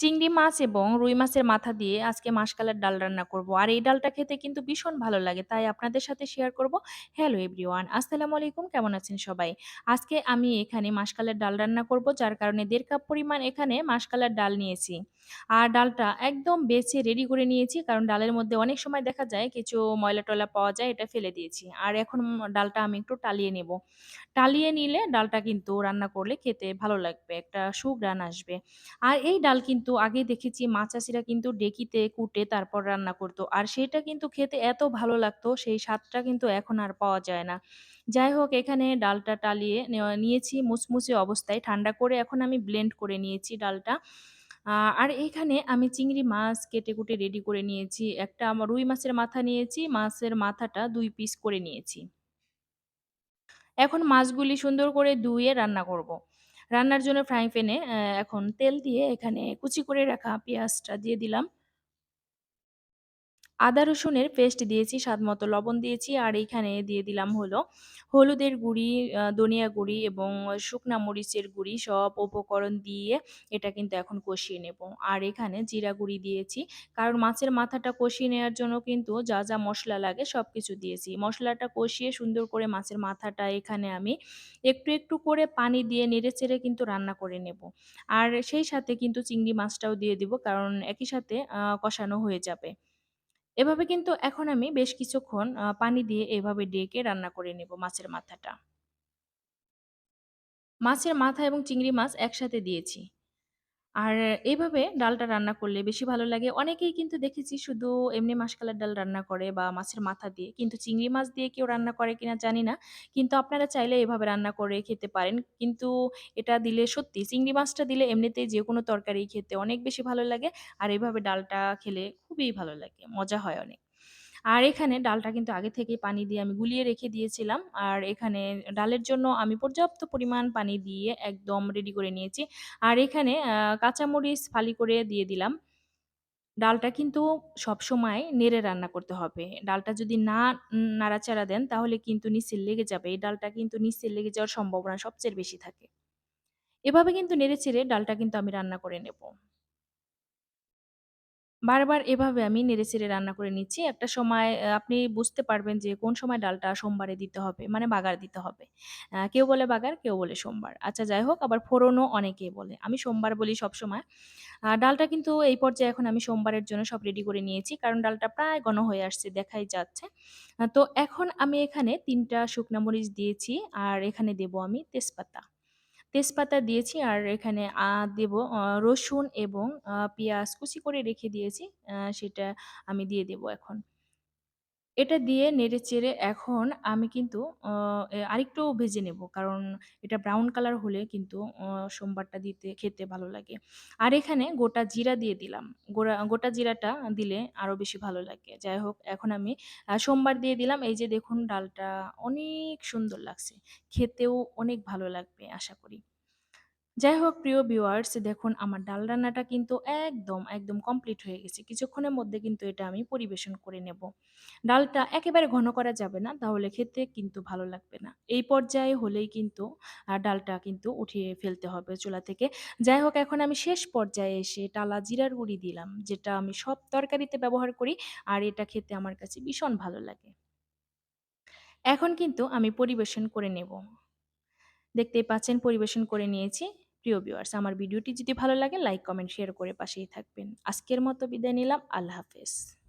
চিংড়ি মাছ এবং রুই মাছের মাথা দিয়ে আজকে মাসকালের ডাল রান্না করব। আর এই ডালটা খেতে কিন্তু ভীষণ ভালো লাগে। তাই আপনাদের সাথে শেয়ার করব। হ্যালো এভরিওয়ান, আসসালামু আলাইকুম। কেমন আছেন সবাই? আজকে আমি এখানে মাসকালের ডাল রান্না করব, যার কারণে দেড় কাপ পরিমাণ এখানে মাসকালের ডাল নিয়েছি। আর ডালটা একদম বেছে রেডি করে নিয়েছি, কারণ ডালের মধ্যে অনেক সময় দেখা যায় কিছু ময়লা-টয়লা পাওয়া যায়, এটা ফেলে দিয়েছি। আর এখন ডালটা আমি একটু টালিয়ে নেব। টালিয়ে নিলে ডালটা কিন্তু রান্না করলে খেতে ভালো লাগবে, একটা সুঘ্রাণ আসবে। আর এই ডাল কিন্তু আগে দেখেছি মা চাষিরা কিন্তু ডেকিতে কুটে তারপর রান্না করত। আর সেটা কিন্তু খেতে এত ভালো লাগতো, সেই স্বাদটা কিন্তু এখন আর পাওয়া যায় না। যাই হোক এখানে ডালটা টালিয়ে নিয়েছি মুচমুচে অবস্থায়, ঠান্ডা করে এখন আমি ব্লেন্ড করে নিয়েছি ডালটা। আর এইখানে আমি চিংড়ি মাছ কেটে-কুটে রেডি করে নিয়েছি। একটা আমা রুই মাছের মাথা নিয়েছি, মাছের মাথাটা দুই পিস করে নিয়েছি। এখন মাছগুলি সুন্দর করে ধুয়ে রান্না করব। রান্নার জন্য ফ্রাই প্যানে এখন তেল দিয়ে এখানে কুচি করে রাখা পেঁয়াজটা দিয়ে দিলাম। আদা রসুনের পেস্ট দিয়েছি, স্বাদ মতো লবণ দিয়েছি আর এইখানে দিয়ে দিলাম হলো হলুদের গুঁড়ি, ধনিয়া গুঁড়ি এবং শুকনা মরিচের গুঁড়ি সব উপকরণ দিয়ে এটা কিন্তু এখন কষিয়ে নেব। আর এখানে জিরা গুঁড়ি দিয়েছি। কারণ মাছের মাথাটা কষিয়ে নেওয়ার জন্য কিন্তু যা, যা মশলা লাগে সব কিছু দিয়েছি। মশলাটা কষিয়ে সুন্দর করে মাছের মাথাটা এখানে আমি একটু, একটু করে পানি দিয়ে নেড়ে-চেড়ে কিন্তু রান্না করে নেব। আর সেই সাথে কিন্তু চিংড়ি মাছটাও দিয়ে দিব কারণ একই সাথে কষানো হয়ে যাবে। এভাবে কিন্তু এখন আমি বেশ কিছুক্ষণ পানি দিয়ে এভাবে ডেকে রান্না করে নেব মাছের মাথাটা। মাছের মাথা এবং চিংড়ি মাছ একসাথে দিয়েছি। আর এভাবে ডালটা রান্না করলে বেশি ভালো লাগে। অনেকেই কিন্তু দেখেছি শুধু এমনি মাসকালের ডাল রান্না করে বা মাছের মাথা দিয়ে। কিন্তু চিংড়ি মাছ দিয়ে কেউ রান্না করে কিনা জানি না। কিন্তু আপনারা চাইলে এভাবে রান্না করে খেতে পারেন। কিন্তু এটা দিলে সত্যি চিংড়ি মাছটা দিলে এমনিতেই যেকোনো তরকারি খেতে অনেক বেশি ভালো লাগে। আর এভাবে ডালটা খেলে খুবই ভালো লাগে। মজা হয় অনেক। আর এখানে ডালটা কিন্তু আগে থেকেই পানি দিয়ে আমি গুলিয়ে রেখে দিয়েছিলাম। আর এখানে ডালের জন্য আমি পর্যাপ্ত পরিমাণ পানি দিয়ে একদম রেডি করে নিয়েছি। আর এখানে কাঁচামরিচ ফালি করে দিয়ে দিলাম। ডালটা কিন্তু সবসময় নেড়ে রান্না করতে হবে। ডালটা যদি না নাড়াচাড়া দেন, তাহলে কিন্তু নিচে লেগে যাবে। এই ডালটা কিন্তু নিচে লেগে যাওয়ার সম্ভাবনা সবচেয়ে বেশি থাকে। এভাবে কিন্তু নেড়ে-চেড়ে ডালটা কিন্তু আমি রান্না করে নেব। বারবার এভাবে আমি নেড়ে-চেড়ে রান্না করে নিচ্ছি। একটা সময় আপনি বুঝতে পারবেন যে কোন সময় ডালটা সোমবারে দিতে হবে, মানে বাগার দিতে হবে। কেউ বলে বাগার, কেউ বলে সোমবার। আচ্ছা যাই হোক আবার ফোড়নও অনেকেই বলে। আমি সোমবার বলি সবসময়। আ ডালটা কিন্তু এই পর্যায়ে এখন আমি সোমবারের জন্য সব রেডি করে নিয়েছি। কারণ ডালটা প্রায় ঘন হয়ে আসছে দেখাই যাচ্ছে। তো এখন আমি এখানে ৩ টা শুকনা মরিচ দিয়েছি আর এখানে দেব আমি তেজপাতা। তেজপাতা দিয়েছি আর এখানে দেব রসুন এবং পেঁয়াজ কুচি করে রেখে দিয়েছি। সেটা আমি দিয়ে দেব এখন। এটা দিয়ে নেড়ে-চেড়ে এখন আমি কিন্তু আরেকটু ভেজে নেব। কারণ এটা ব্রাউন কালার হলে কিন্তু সোমবারটা দিতে, খেতে ভালো লাগে। আর এখানে গোটা জিরা দিয়ে দিলাম। গোড়া, গোটা জিরাটা দিলে আরও বেশি ভালো লাগে। যাই হোক, এখন আমি সোমবার দিয়ে দিলাম। এই যে দেখুন, ডালটা অনেক সুন্দর লাগছে। খেতেও অনেক ভালো লাগবে, আশা করি। যাই হোক প্রিয় ভিউয়ার্স দেখুন আমার ডাল রান্নাটা কিন্তু একদম, একদম কমপ্লিট হয়ে গেছে। কিছুক্ষণের মধ্যে কিন্তু এটা আমি পরিবেশন করে নেব। ডালটা একেবারে ঘন করা যাবে না, তাহলে খেতে কিন্তু ভালো লাগবে না। এই পর্যায়ে হলেই কিন্তু ডালটা কিন্তু উঠিয়ে ফেলতে হবে চুলা থেকে। যাই হোক এখন আমি শেষ পর্যায়ে এসে টালা জিরার গুঁড়ি দিলাম, যেটা আমি সব তরকারিতে ব্যবহার করি আর এটা খেতে আমার কাছে ভীষণ ভালো লাগে। এখন কিন্তু আমি পরিবেশন করে নেব। দেখতেই পাচ্ছেন পরিবেশন করে নিয়েছি। প্রিয় ভিউয়ার্স আমার ভিডিওটি যদি ভালো লাগে লাইক, কমেন্ট, শেয়ার করে পাশেই থাকবেন। আজকের মতো বিদায় নিলাম। আল্লাহ হাফেজ।